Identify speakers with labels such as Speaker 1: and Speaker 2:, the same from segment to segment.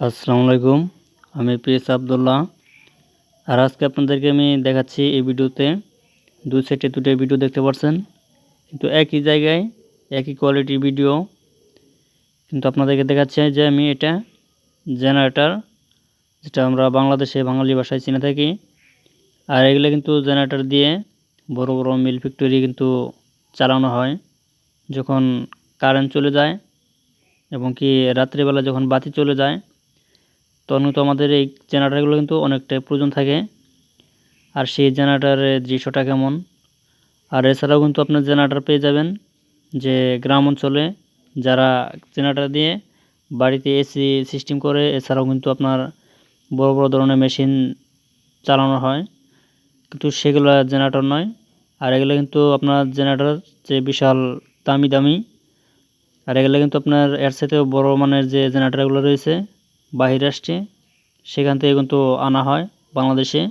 Speaker 1: আসসালামু আলাইকুম, আমি পিএস আবদুল্লাহ। আর আজকে আপনাদেরকে আমি দেখাচ্ছি এই ভিডিওতে দুই সাইডে দুটো ভিডিও দেখতে পাচ্ছেন। কিন্তু একই জায়গায় একই কোয়ালিটির ভিডিও কিন্তু আপনাদেরকে দেখাচ্ছি যে আমি এটা জেনারেটর যেটা আমরা বাংলাদেশে বাঙালি ভাষায় চিনে থাকি। আর এগুলো কিন্তু জেনারেটর দিয়ে বড় বড় মিল ফ্যাক্টরি কিন্তু চালানো হয়, যখন কারেন্ট চলে যায় এবং কি রাত্রিবেলা যখন বাতি চলে যায় তখন কিন্তু আমাদের এই জেনারেটারগুলো কিন্তু অনেকটাই প্রয়োজন থাকে। আর সেই জেনারেটারের দৃশ্যটা কেমন? আর এছাড়াও কিন্তু আপনার জেনারেটার পেয়ে যাবেন যে গ্রাম অঞ্চলে যারা জেনারেটার দিয়ে বাড়িতে এসি সিস্টেম করে, এছাড়াও কিন্তু আপনার বড় বড় ধরনের মেশিন চালানো হয়। কিন্তু সেগুলো জেনারেটর নয়। আর এগুলো কিন্তু আপনার জেনারেটর যে বিশাল দামি দামি, আর এগুলো কিন্তু আপনার এর সাথেও বড় মানের যে জেনারেটারগুলো রয়েছে বাহির রাষ্ট্রে সেখান থেকে কিন্তু আনা হয় বাংলাদেশে।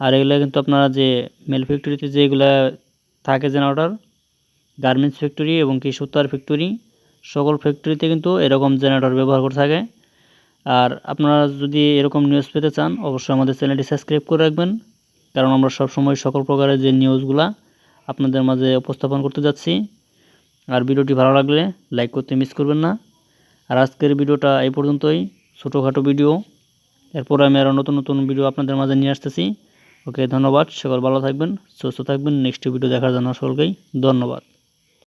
Speaker 1: আর এগুলো কিন্তু আপনারা যে মেল ফ্যাক্টরিতে যেগুলো থাকে জেনারেটর গার্মেন্টস ফ্যাক্টরি এবং কি সুতার ফ্যাক্টরি সকল ফ্যাক্টরিতে কিন্তু এরকম জেনারেটর ব্যবহার করে থাকে। আর আপনারা যদি এরকম নিউজ পেতে চান, অবশ্যই আমাদের চ্যানেলটি সাবস্ক্রাইব করে রাখবেন, কারণ আমরা সবসময় সকল প্রকারের যে নিউজগুলা আপনাদের মাঝে উপস্থাপন করতে যাচ্ছি। আর ভিডিওটি ভালো লাগলে লাইক করতে মিস করবেন না। আর আজকের ভিডিওটা এই পর্যন্তই। ছোটোখাটো ভিডিও। এরপর আমি আরও নতুন নতুন ভিডিও আপনাদের মাঝে নিয়ে আসতেছি। ওকে, ধন্যবাদ। সকল ভালো থাকবেন, সুস্থ থাকবেন। নেক্সট ভিডিও দেখার জন্য সকলকেই ধন্যবাদ।